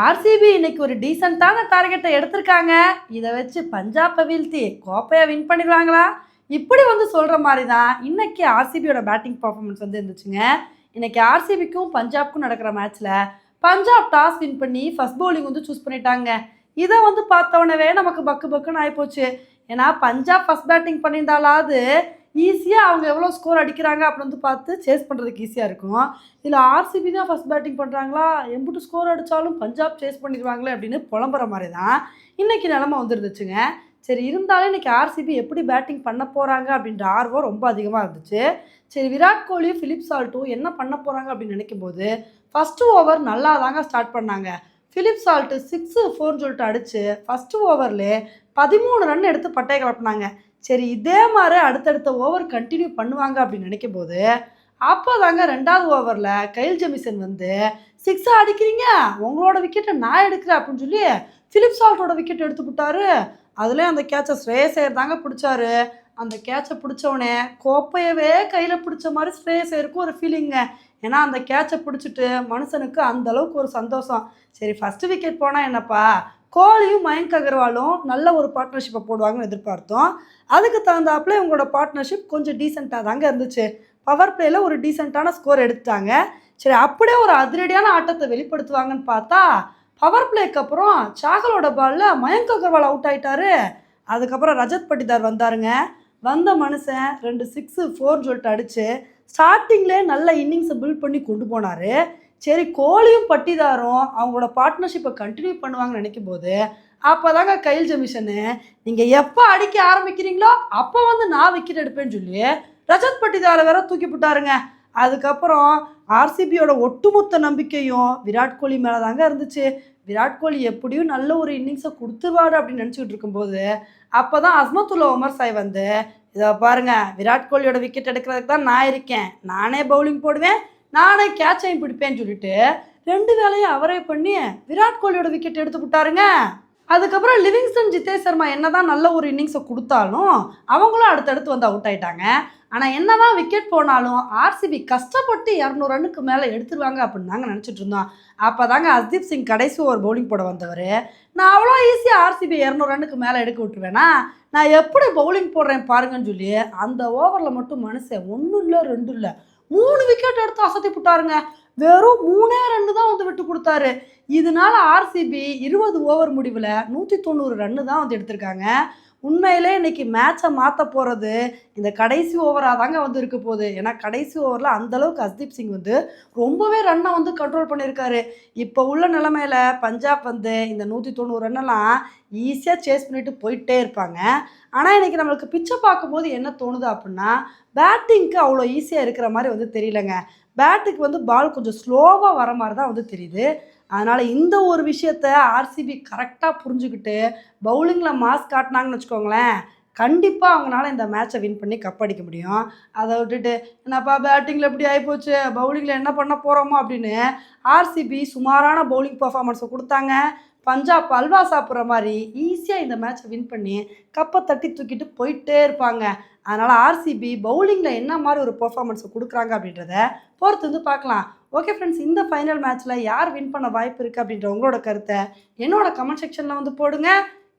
RCB இன்னைக்கு ஒரு டீசெண்டான டார்கெட்டை எடுத்திருக்காங்க. இதை வச்சு பஞ்சாப்பை வீழ்த்தி கோப்பையை வின் பண்ணிடுவாங்களா? இப்படி வந்து சொல்கிற மாதிரி தான் இன்னைக்கு ஆர்சிபியோட பேட்டிங் பர்ஃபார்மன்ஸ் வந்து இருந்துச்சுங்க. இன்னைக்கு ஆர்சிபிக்கும் பஞ்சாப்க்கும் நடக்கிற மேட்ச்சில் பஞ்சாப் டாஸ் வின் பண்ணி ஃபஸ்ட் பவுலிங் வந்து சூஸ் பண்ணிட்டாங்க. இதை வந்து பார்த்தவனவே நமக்கு பக்கு பக்குன்னு ஆகிப்போச்சு ஏன்னா பஞ்சாப் ஃபஸ்ட் பேட்டிங் பண்ணியிருந்தாலாவது ஈஸியாக அவங்க எவ்வளோ ஸ்கோர் அடிக்கிறாங்க அப்படின்னு வந்து பார்த்து சேஸ் பண்ணுறதுக்கு ஈஸியாக இருக்கும். இதில் ஆர்சிபி தான் ஃபர்ஸ்ட் பேட்டிங் பண்ணுறாங்களா எம்புட்டு ஸ்கோர் அடித்தாலும் பஞ்சாப் சேஸ் பண்ணிடுவாங்களே அப்படின்னு புலம்புற மாதிரி தான் இன்றைக்கி நிலமை வந்துருந்துச்சுங்க. சரி இருந்தாலும் இன்றைக்கி ஆர்சிபி எப்படி பேட்டிங் பண்ண போகிறாங்க அப்படின்ற ஆர்வம் ரொம்ப அதிகமாக இருந்துச்சு. சரி விராட் கோலியும் ஃபிலிப் சால்ட்டும் என்ன பண்ண போகிறாங்க அப்படின்னு நினைக்கும் போது ஃபஸ்ட்டு ஓவர் நல்லா தாங்க ஸ்டார்ட் பண்ணாங்க. ஃபிலிப் சால்ட்டு சிக்ஸு ஃபோர்னு சொல்லிட்டு அடித்து ஃபஸ்ட்டு ஓவரில் பதிமூணு ரன் எடுத்து பட்டையை கிளப்பினாங்க சரி இதே மாதிரி அடுத்தடுத்த ஓவர் கண்டினியூ பண்ணுவாங்க அப்படின்னு நினைக்கும் போது அப்போ தாங்க ரெண்டாவது ஓவரில் கைல் ஜெமிசன் வந்து சிக்ஸாக அடிக்கிறீங்க உங்களோட விக்கெட்டை நான் எடுக்கிறேன் அப்படின்னு சொல்லி ஃபிலிப் சால்ட்டோட விக்கெட் எடுத்து விட்டாரு அதுலேயும் அந்த கேட்சை ஸ்ரேயசேர் தாங்க பிடிச்சாரு. அந்த கேட்சை பிடிச்சவனே கோப்பையவே கையில் பிடிச்ச மாதிரி ஸ்ரேயசேருக்கும் ஒரு ஃபீலிங்க ஏன்னா அந்த கேட்சை பிடிச்சிட்டு மனுஷனுக்கு அந்த அளவுக்கு ஒரு சந்தோஷம். சரி ஃபஸ்ட்டு விக்கெட் போனால் என்னப்பா? கோலியும் மயங்க் அகர்வாலும் நல்ல ஒரு பார்ட்னர்ஷிப்பை போடுவாங்கன்னு எதிர்பார்த்தோம். அதுக்கு தகுந்தாப்புல இவங்களோட பார்ட்னர்ஷிப் கொஞ்சம் டீசெண்டாக தாங்க இருந்துச்சு. பவர் பிளேயில் ஒரு டீசெண்டான ஸ்கோர் எடுத்துட்டாங்க. சரி அப்படியே ஒரு அதிரடியான ஆட்டத்தை வெளிப்படுத்துவாங்கன்னு பார்த்தா பவர் பிளேக்கு அப்புறம் சாகலோட பாலில் மயங்க் அகர்வால் அவுட் ஆயிட்டாரு. அதுக்கப்புறம் ரஜத் பட்டிதார் வந்தாருங்க. வந்த மனுஷன் ரெண்டு சிக்ஸு ஃபோர்னு சொல்லிட்டு அடித்து ஸ்டார்டிங்லேயே நல்ல இன்னிங்ஸை பில்ட் பண்ணி கொண்டு போனார். சரி கோழியும் பட்டிதாரும் அவங்களோட பார்ட்னர்ஷிப்பை கண்டினியூ பண்ணுவாங்கன்னு நினைக்கும் போது அப்போ தாங்க கைல் ஜெமிஷனு நீங்கள் எப்போ அடிக்க ஆரம்பிக்கிறீங்களோ அப்போ வந்து நான் விக்கெட் எடுப்பேன்னு சொல்லி ரஜத் பட்டிதாரை வேற தூக்கி போட்டாருங்க. அதுக்கப்புறம் ஆர்சிபியோட ஒட்டுமொத்த நம்பிக்கையும் விராட் கோலி மேலே தாங்க இருந்துச்சு. விராட் கோலி எப்படியும் நல்ல ஒரு இன்னிங்ஸை கொடுத்துருவாரு அப்படின்னு நினச்சிக்கிட்டு இருக்கும்போது அப்போ தான் அஸ்மத்துல்லா உமர் சாய் வந்து இதை பாருங்க விராட் கோலியோட விக்கெட் எடுக்கிறதுக்கு தான் நான் இருக்கேன். நானே பவுலிங் போடுவேன் நானே கேட்சையும் பிடிப்பேன்னு சொல்லிட்டு ரெண்டு வேலையும் அவரே பண்ணி விராட் கோலியோட விக்கெட் எடுத்து விட்டாருங்க. அதுக்கப்புறம் லிவிங்ஸ்டன் ஜிதேஷ் சர்மா என்னதான் நல்ல ஒரு இன்னிங்ஸை கொடுத்தாலும் அவங்களும் அடுத்தடுத்து வந்து அவுட் ஆயிட்டாங்க. ஆனால் என்னதான் விக்கெட் போனாலும் ஆர்சிபி கஷ்டப்பட்டு இரநூறு ரன்னுக்கு மேலே எடுத்துருவாங்க அப்படின்னு நாங்கள் நினச்சிட்டு இருந்தோம். அப்போ தாங்க அஸ்தீப் சிங் கடைசி ஒரு பவுலிங் போட வந்தவர். நான் அவ்வளோ ஈஸியாக ஆர்சிபி இரநூறு ரன்னுக்கு மேலே எடுக்க விட்டுருவேனா? நான் எப்படி பவுலிங் போடுறேன் பாருங்கன்னு சொல்லி அந்த ஓவரில் மட்டும் மனுஷன் ஒன்றும் இல்லை ரெண்டும் இல்லை. மூணு விக்கெட் எடுத்து அசத்தி போட்டாருங்க வெறும் மூணே ரெண்டு தான் வந்து விட்டு கொடுத்தாரு. இதனால ஆர்சிபி இருபது ஓவர் முடிவில் நூற்றி தொண்ணூறு ரன்னு தான் வந்து எடுத்திருக்காங்க. உண்மையிலே இன்னைக்கு மேட்சை மாற்ற போகிறது இந்த கடைசி ஓவராக தாங்க வந்து இருக்க போகுது. ஏன்னா கடைசி ஓவரில் அந்தளவுக்கு ஹர்தீப் சிங் வந்து ரொம்பவே ரன்னை வந்து கண்ட்ரோல் பண்ணியிருக்காரு. இப்போ உள்ள நிலமையில பஞ்சாப் வந்து இந்த நூற்றி தொண்ணூறு ரன்னெல்லாம் ஈஸியாக சேஸ் பண்ணிட்டு போயிட்டே இருப்பாங்க. ஆனால் இன்னைக்கு நம்மளுக்கு பிச்சை பார்க்கும்போது என்ன தோணுது அப்படின்னா பேட்டிங்க்கு அவ்வளோ ஈஸியாக இருக்கிற மாதிரி வந்து தெரியலங்க. பேட்டுக்கு வந்து பால் கொஞ்சம் ஸ்லோவாக வர மாதிரி தான் வந்து தெரியுது. அதனால் இந்த ஒரு விஷயத்த ஆர்சிபி கரெக்டாக புரிஞ்சுக்கிட்டு பவுலிங்கில் மாஸ் காட்டினாங்கன்னு வச்சுக்கோங்களேன் கண்டிப்பாக அவங்களால இந்த மேட்சை வின் பண்ணி கப் அடிக்க முடியும். அதை விட்டுட்டு என்னப்பா பேட்டிங்கில் எப்படி ஆகிப்போச்சு பவுலிங்கில் என்ன பண்ண போகிறோமோ அப்படின்னு ஆர்சிபி சுமாரான பவுலிங் பர்ஃபார்மன்ஸை கொடுத்தாங்க. பஞ்சாப் அல்வா சாப்பிட்ற மாதிரி ஈஸியாக இந்த மேட்சை வின் பண்ணி கப்பை தட்டி தூக்கிட்டு போயிட்டே இருப்பாங்க. அதனால் ஆர்சிபி பவுலிங்கில் என்ன மாதிரி ஒரு பர்ஃபார்மன்ஸை கொடுக்குறாங்க அப்படின்றத பொறுத்து வந்து பார்க்கலாம். ஓகே ஃப்ரெண்ட்ஸ் இந்த ஃபைனல் மேட்ச்சில் யார் வின் பண்ண வாய்ப்பு இருக்குது அப்படின்ற உங்களோட கருத்தை என்னோட கமெண்ட் செக்ஷனில் வந்து போடுங்க.